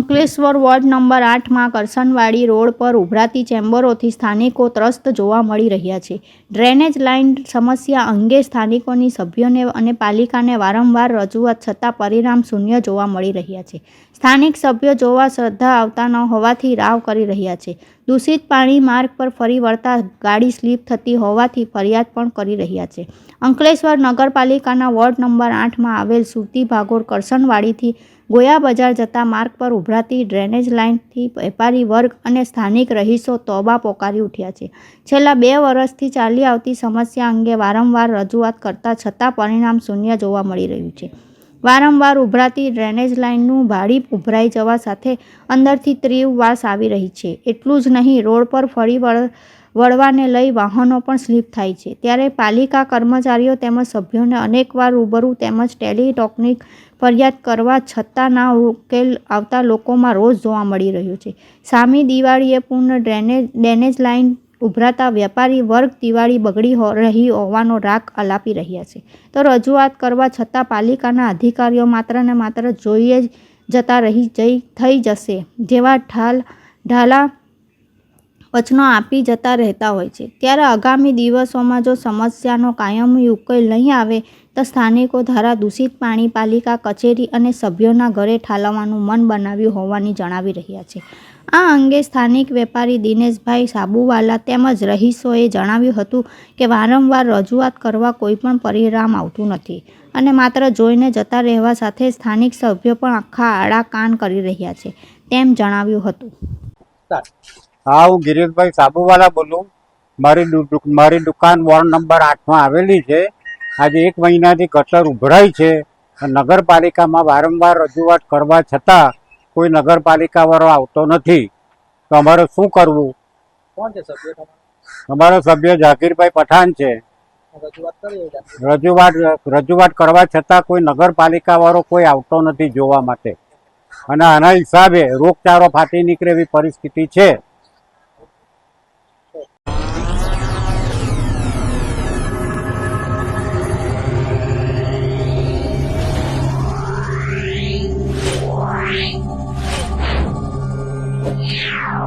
Ankleshwar ward number આઠમાં કરસનવાડી road પર ઉભરાતી ચેમ્બરોથી સ્થાનિકો ત્રસ્ત જોવા મળી રહ્યા છે. ડ્રેનેજ લાઇન સમસ્યા અંગે સ્થાનિકોની સભ્યોને અને પાલિકાને વારંવાર રજૂઆત છતાં પરિણામ શૂન્ય જોવા મળી રહ્યા છે. સ્થાનિક સભ્યો જોવા શ્રદ્ધા આવતા ન હોવાથી રાવ કરી રહ્યા છે. દૂષિત પાણી માર્ગ પર ફરી વળતા ગાડી સ્લીપ થતી હોવાથી ફરિયાદ પણ કરી રહ્યા છે. અંકલેશ્વર નગરપાલિકાના વોર્ડ નંબર આઠમાં આવેલ સુરતી ભાગોળ કરસનવાડીથી ગોયા બજાર જતા માર્ગ પર ઉભરાતી ડ્રેનેજ લાઇનથી વેપારી વર્ગ અને સ્થાનિક રહીશો તોબા પોકારી ઉઠ્યા છે. છેલ્લા બે વર્ષથી ચાલી આવતી સમસ્યા અંગે વારંવાર રજૂઆત કરતા છતાં પરિણામ શૂન્ય જોવા મળી રહ્યું છે. વારંવાર ઉભરાતી ડ્રેનેજ લાઇનનું ભાડી ઉભરાઈ જવા સાથે અંદરથી તીવ્ર વાસ આવી રહી છે. એટલું જ નહીં, રોડ પર ફરી વળ વળવાને લઈ વાહનો પણ સ્લીપ થાય છે. ત્યારે પાલિકા કર્મચારીઓ તેમજ સભ્યોને અનેકવાર રૂબરૂ તેમજ ટેલિટોકનિક ફરિયાદ કરવા છતાં ના ઉકેલ આવતા લોકોમાં રોષ જોવા મળી રહ્યો છે. સામી દિવાળીએ પૂર્ણ ડ્રેનેજ ડ્રેનેજ લાઇન ઉભરાતા વેપારી વર્ગ દિવાળી બગડી રહી હોવાનો રાગ અલાપી રહ્યા છે. તો રજૂઆત કરવા છતાં પાલિકાના અધિકારીઓ માત્ર ને માત્ર જોઈએ જ જતા રહી જઈ, થઈ જશે, જેવા ઢાલ, ઢાલા વચનો આપી જતા રહેતા હોય છે. ત્યારે આગામી દિવસોમાં જો સમસ્યાનો કાયમી ઉકેલ નહીં આવે, તો સ્થાનિકો દ્વારા દૂષિત પાણી પાલિકા કચેરી અને સભ્યોના ઘરે ઠાલવવાનું મન બનાવ્યું હોવાની જણાવી રહ્યા છે. આ અંગે સ્થાનિક વેપારી દિનેશભાઈ સાબુવાલા તેમજ રહીશોએ જણાવ્યું હતું કે, વારંવાર રજૂઆત કરવા કોઈ પણ પરિણામ આવતું નથી અને માત્ર જોઈને જતા રહેવા સાથે સ્થાનિક સભ્યો પણ આખા આડા કાન કરી રહ્યા છે તેમ જણાવ્યું હતું. હા હું ગિરીશભાઈ સાબુવાલા બોલું. મારી મારી દુકાન વોર્ડ નંબર આઠમાં આવેલી છે. આજે એક મહિનાથી ગટર ઉભરાઈ છે. નગરપાલિકામાં વારંવાર રજૂઆત કરવા છતાં કોઈ નગરપાલિકાવાળો આવતો નથી. તો અમારે શું કરવું? કોણ છે સભ્ય અમારો સભ્ય ઝાકીરભાઈ પઠાણ છે. રજૂઆત રજૂઆત કરવા છતાં કોઈ નગરપાલિકાવાળો કોઈ આવતો નથી જોવા માટે. અને આના હિસાબે રોગચાળો ફાટી નીકળે એવી પરિસ્થિતિ છે. Meow.